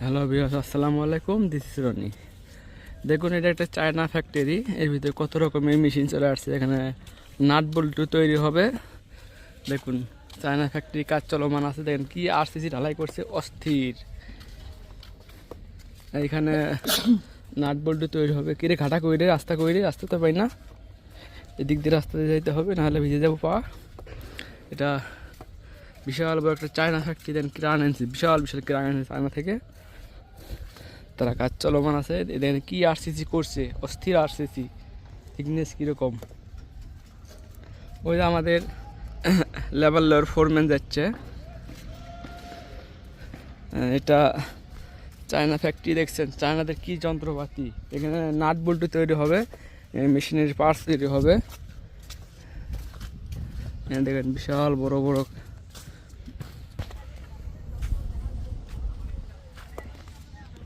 Hello বিয়াস আসসালামু আলাইকুম this is Roni দেখুন, এটা একটা চায়না ফ্যাক্টরি এর ভিতরে কত রকমের মেশিন চলে আসছে। এখানে নাট বল্টু তৈরি হবে। দেখুন চায়না ফ্যাক্টরি কাজ চলমান আছে। দেখেন কি আরসিসি ঢালাই করছে, অস্থির। এইখানে নাট বল্টু তৈরি হবে। কিরে, ঘাটা কইরে রাস্তা কইরে রাস্তা তো পাই না। এদিক দিয়ে রাস্তা দিয়ে যাইতে হবে, নাহলে ভিজে যাব পা। এটা বিশাল বড় একটা চায়না ফ্যাক্টরি দেন কিরান এনেছে বিশাল বিশাল কিরান এনেছে চায়না থেকে। তারা কাজ চলমান আছে। দেখেন কি আরসিসি করছে, অস্থির আরসিসি থিকনেস কীরকম? ওই আমাদের লেভেল লেয়ার ফোরম্যান যাচ্ছে। এটা চায়না ফ্যাক্টরি দেখছেন। চায়নাদের কি যন্ত্রপাতি? এখানে নাট বল্টু তৈরি হবে মেশিনের পার্টস তৈরি হবে। দেখেন বিশাল বড় বড়